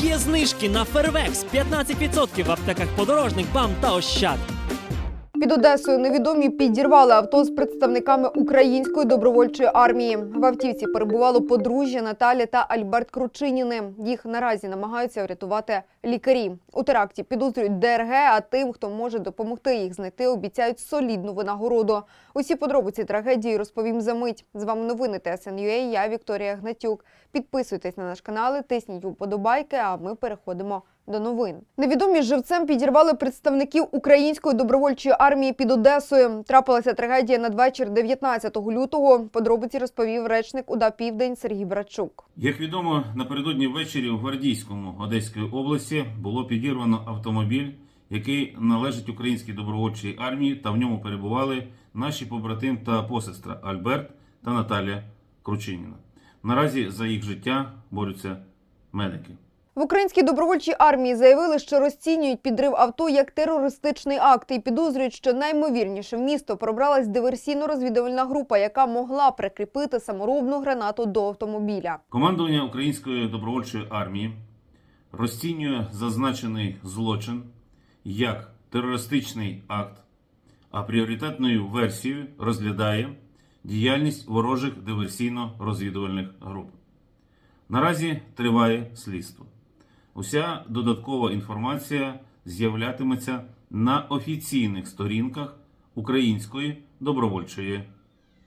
Є знижки на Фервекс 15% в аптеках подорожник, бам та ощад. Під Одесою невідомі підірвали авто з представниками української добровольчої армії. В автівці перебувало подружжя Наталі та Альберт Кручиніни. Їх наразі намагаються врятувати лікарі. У теракті підозрюють ДРГ, а тим, хто може допомогти їх знайти, обіцяють солідну винагороду. Усі подробиці трагедії розповім за мить. З вами новини ТСНЮА, Я Вікторія Гнатюк. Підписуйтесь на наш канал, тисніть уподобайки. А ми переходимо до новин. Невідомі живцем підірвали представників української добровольчої армії під Одесою. Трапилася трагедія надвечір 19 лютого. Подробиці розповів речник УДА Південь Сергій Брачук. Як відомо, напередодні ввечері у Гвардійському Одеської області було підірвано автомобіль, який належить українській добровольчій армії, та в ньому перебували наші побратим та посестра Альберт та Наталія Кручиніна. Наразі за їх життя борються медики. В українській добровольчій армії заявили, що розцінюють підрив авто як терористичний акт і підозрюють, що наймовірніше в місто пробралась диверсійно-розвідувальна група, яка могла прикріпити саморобну гранату до автомобіля. Командування Української добровольчої армії розцінює зазначений злочин як терористичний акт, а пріоритетною версією розглядає діяльність ворожих диверсійно-розвідувальних груп. Наразі триває слідство. Уся додаткова інформація з'являтиметься на офіційних сторінках Української добровольчої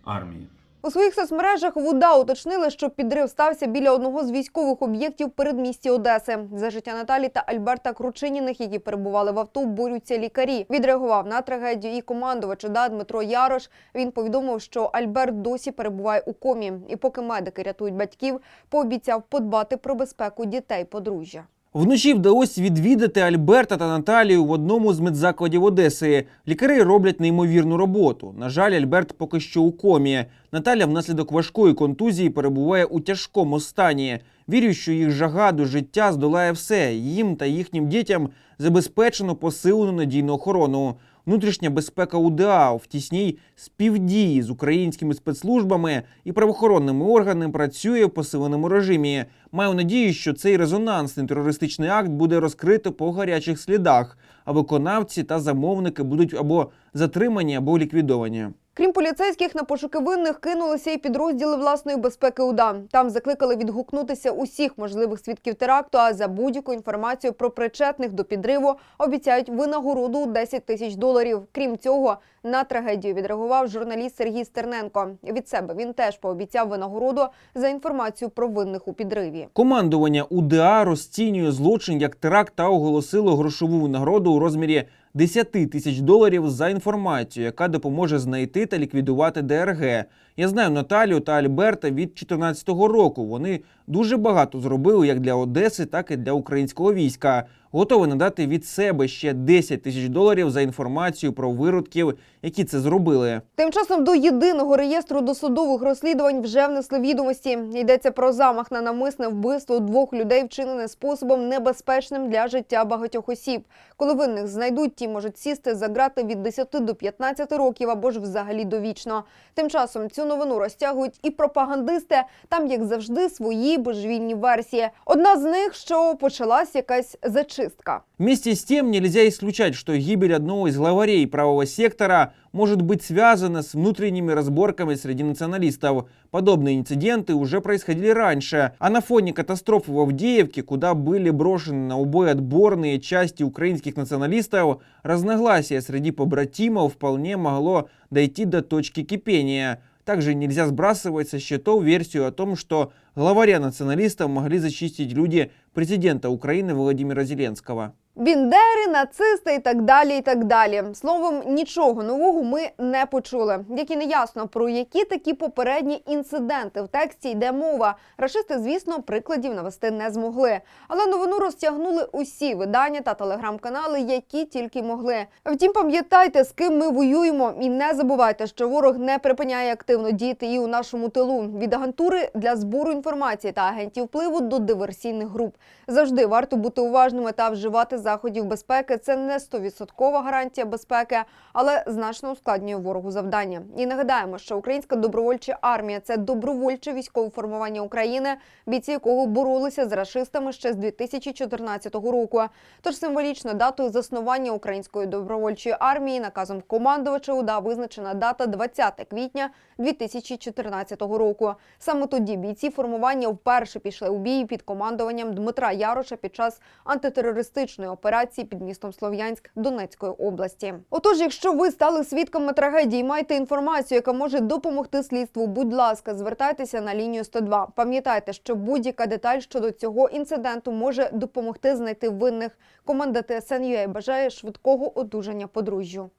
армії. У своїх соцмережах в УДА уточнили, що підрив стався біля одного з військових об'єктів передмісті Одеси. За життя Наталі та Альберта Кручиніних, які перебували в авто, борються лікарі. Відреагував на трагедію і командувач УДА Дмитро Ярош. Він повідомив, що Альберт досі перебуває у комі. І поки медики рятують батьків, пообіцяв подбати про безпеку дітей подружжя. Вночі вдалося відвідати Альберта та Наталію в одному з медзакладів Одеси. Лікарі роблять неймовірну роботу. На жаль, Альберт поки що у комі. Наталя внаслідок важкої контузії перебуває у тяжкому стані. Вірю, що їх жага до життя здолає все. Їм та їхнім дітям забезпечено посилену надійну охорону. Внутрішня безпека УДА в тісній співдії з українськими спецслужбами і правоохоронними органами працює в посиленому режимі. Маю надію, що цей резонансний терористичний акт буде розкрито по гарячих слідах, а виконавці та замовники будуть або затримані, або ліквідовані. Крім поліцейських, на пошуки винних кинулися і підрозділи власної безпеки УДА. Там закликали відгукнутися усіх можливих свідків теракту. А за будь-яку інформацію про причетних до підриву обіцяють винагороду у 10 тисяч доларів. Крім цього, на трагедію відреагував журналіст Сергій Стерненко. Від себе він теж пообіцяв винагороду за інформацію про винних у підриві. Командування УДА розцінює злочин як теракт та оголосило грошову винагороду у розмірі 10 тисяч доларів за інформацію, яка допоможе знайти та ліквідувати ДРГ. Я знаю Наталію та Альберта від 2014 року. Вони дуже багато зробили як для Одеси, так і для українського війська. Готові надати від себе ще 10 тисяч доларів за інформацію про виродків, які це зробили. Тим часом до єдиного реєстру досудових розслідувань вже внесли відомості. Йдеться про замах на намисне вбивство двох людей, вчинене способом небезпечним для життя багатьох осіб. Коли винних знайдуть, ті можуть сісти за грати від 10 до 15 років або ж взагалі довічно. Тим часом цю новину розтягують і пропагандисти. Там, як завжди, свої божевільні версії. Одна з них, що почалась якась зачистка. Вместе с тем нельзя исключать, что гибель одного из главарей правого сектора может быть связана с внутренними разборками среди националистов. Подобные инциденты уже происходили раньше, а на фоне катастрофы в Авдеевке, куда были брошены на убой отборные части украинских националистов, разногласия среди побратимов вполне могло дойти до точки кипения. Также нельзя сбрасывать со счетов версию о том, что главаря националистов могли зачистить люди президента Украины Владимира Зеленского. Біндери, нацисти і так далі. і так далі. Словом, нічого нового ми не почули. Як і не ясно, про які такі попередні інциденти в тексті йде мова. Рашисти, звісно, прикладів навести не змогли. Але новину розтягнули усі видання та телеграм-канали, які тільки могли. Втім, пам'ятайте, з ким ми воюємо, і не забувайте, що ворог не припиняє активно діяти і у нашому тилу. Від агентури для збору інформації інформації та агентів впливу до диверсійних груп. Завжди варто бути уважними та вживати заходів безпеки. Це не 100% гарантія безпеки, але значно ускладнює ворогу завдання. І нагадаємо, що українська добровольча армія це добровольче військове формування України, бійці якого боролися з рашистами ще з 2014 року. Тож символічно датою заснування української добровольчої армії наказом командувача УДА визначена дата 20 квітня 2014 року. Саме тоді бійці формування вперше пішли у бій під командуванням Дмитра Яроша під час антитерористичної операції під містом Слов'янськ Донецької області. Отож, якщо ви стали свідками трагедії, маєте інформацію, яка може допомогти слідству. Будь ласка, звертайтеся на лінію 102. Пам'ятайте, що будь-яка деталь щодо цього інциденту може допомогти знайти винних. Команда ТСН бажає швидкого одужання подружжю.